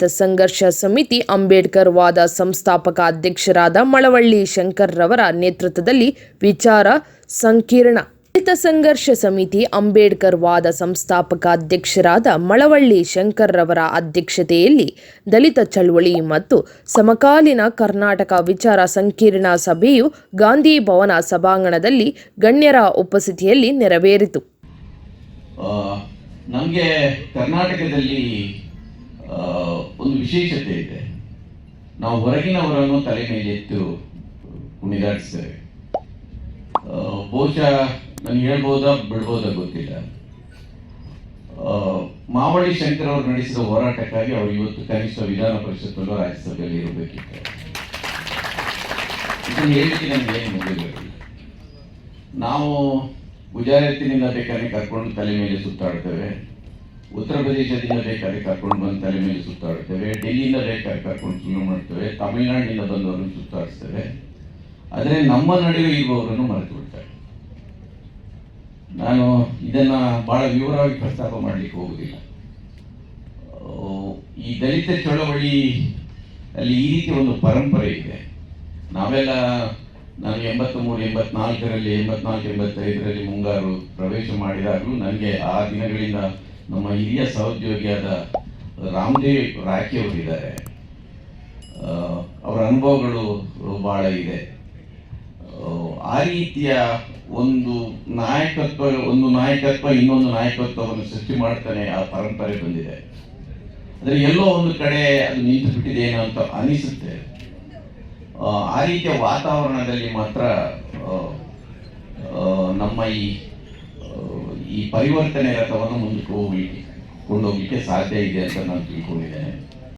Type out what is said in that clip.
ದಲಿತ ಸಂಘರ್ಷ ಸಮಿತಿ ಅಂಬೇಡ್ಕರ್ ವಾದ ಸಂಸ್ಥಾಪಕ ಅಧ್ಯಕ್ಷರಾದ ಮಳವಳ್ಳಿ ಶಂಕರ್ ರವರ ನೇತೃತ್ವದಲ್ಲಿ ವಿಚಾರ ಸಂಕೀರ್ಣ. ದಲಿತ ಸಂಘರ್ಷ ಸಮಿತಿ ಅಂಬೇಡ್ಕರ್ ವಾದ ಸಂಸ್ಥಾಪಕ ಅಧ್ಯಕ್ಷರಾದ ಮಳವಳ್ಳಿ ಶಂಕರ್ ರವರ ಅಧ್ಯಕ್ಷತೆಯಲ್ಲಿ ದಲಿತ ಚಳವಳಿ ಮತ್ತು ಸಮಕಾಲೀನ ಕರ್ನಾಟಕ ವಿಚಾರ ಸಂಕಿರಣ ಸಭೆಯು ಗಾಂಧಿ ಭವನ ಸಭಾಂಗಣದಲ್ಲಿ ಗಣ್ಯರ ಉಪಸ್ಥಿತಿಯಲ್ಲಿ ನೆರವೇರಿತು. ನಮಗೆ ಕರ್ನಾಟಕದಲ್ಲಿ ಒಂದು ವಿಶೇಷತೆ ಇದೆ. ನಾವು ಹೊರಗಿನವರನ್ನು ತಲೆ ಮೇಲೆ ಎತ್ತು ಕುಣಿದಾಡಿಸ್ತೇವೆ ಬಹುಶಃ ನನಗೆ ಹೇಳ್ಬೋದಾ ಬಿಡ್ಬೋದಾ ಗೊತ್ತಿಲ್ಲ. ಮಾವಳಿ ಶಂಕರ್ ಅವರು ನಡೆಸಿದ ಹೋರಾಟಕ್ಕಾಗಿ ಅವರು ಇವತ್ತು ಕನಿಷ್ಠ ವಿಧಾನ ಪರಿಷತ್ತಲ್ಲೂ ರಾಜ್ಯಸಭೆಯಲ್ಲಿ ಇರಬೇಕಿತ್ತು. ಇದನ್ನು ಹೇಳಿಕೆ ನನಗೆ ಏನು ನಾವು ಗುಜರಾತಿನಿಂದ ಬೇಕಾದ್ರೆ ಕರ್ಕೊಂಡು ತಲೆ ಮೇಲೆ ಸುತ್ತಾಡ್ತೇವೆ. ಉತ್ತರ ಪ್ರದೇಶದಿಂದ ಬೇಕಾದ್ರೆ ಕರ್ಕೊಂಡು ಬಂದು ತಲೆ ಮೇಲೆ ಸುತ್ತಾಡ್ತೇವೆ ಡೆಲ್ಲಿಯಿಂದ ಬೇಕಾದ್ರೆ ಕರ್ಕೊಂಡು ಸುಮ್ಮನೆ ಮಾಡ್ತೇವೆ ತಮಿಳುನಾಡಿನಿಂದ ಬಂದವರನ್ನು ಸುತ್ತಾಡಿಸ್ತೇವೆ. ಆದರೆ ನಮ್ಮ ನಡುವೆ ಇರುವವರನ್ನು ಮರೆತು ಬಿಡ್ತಾರೆ. ನಾನು ಇದನ್ನ ಬಹಳ ವಿವರವಾಗಿ ಪ್ರಸ್ತಾಪ ಮಾಡಲಿಕ್ಕೆ ಹೋಗುದಿಲ್ಲ. ಈ ದಲಿತ ಚಳವಳಿ ಅಲ್ಲಿ ಈ ರೀತಿ ಒಂದು ಪರಂಪರೆ ಇದೆ. ನಾವೆಲ್ಲ, ನಾನು ಎಂಬತ್ತ್ ಮೂರು ಎಂಬತ್ನಾಲ್ಕರಲ್ಲಿ, ಎಂಬತ್ನಾಲ್ಕು, ಎಂಬತ್ತೈದರಲ್ಲಿ ಮುಂಗಾರು ಪ್ರವೇಶ ಮಾಡಿದಾಗಲೂ ನನಗೆ ಆ ದಿನಗಳಿಂದ ನಮ್ಮ ಹಿರಿಯ ಸಹೋದ್ಯೋಗಿಯಾದ ರಾಮದೇವ್ ರಾಖಿ ಅವರಿದ್ದಾರೆ ಅವರ ಅನುಭವಗಳು ಬಹಳ ಇದೆ. ಆ, ರೀತಿಯ ಒಂದು ನಾಯಕತ್ವ ಒಂದು ನಾಯಕತ್ವ ಇನ್ನೊಂದು ನಾಯಕತ್ವವನ್ನು ಸೃಷ್ಟಿ ಮಾಡ್ತಾನೆ ಆ ಪರಂಪರೆ ಬಂದಿದೆ. ಅಂದ್ರೆ ಎಲ್ಲೋ ಒಂದು ಕಡೆ ಅದು ನಿಂತು ಬಿಟ್ಟಿದೇನೋ ಅಂತ ಅನಿಸುತ್ತೆ. ಆ, ರೀತಿಯ ವಾತಾವರಣದಲ್ಲಿ ಮಾತ್ರ ನಮ್ಮ ಈ ಈ ಪರಿವರ್ತನೆ ರಥವನ್ನು ಮುಂದಕ್ಕೆ ಹೋಗ್ಲಿಕ್ಕೆ ಕೊಂಡೋಗ್ಲಿಕ್ಕೆ ಸಾಧ್ಯ ಇದೆ ಅಂತ ನಾನು ತಿಳ್ಕೊಂಡಿದ್ದೇನೆ.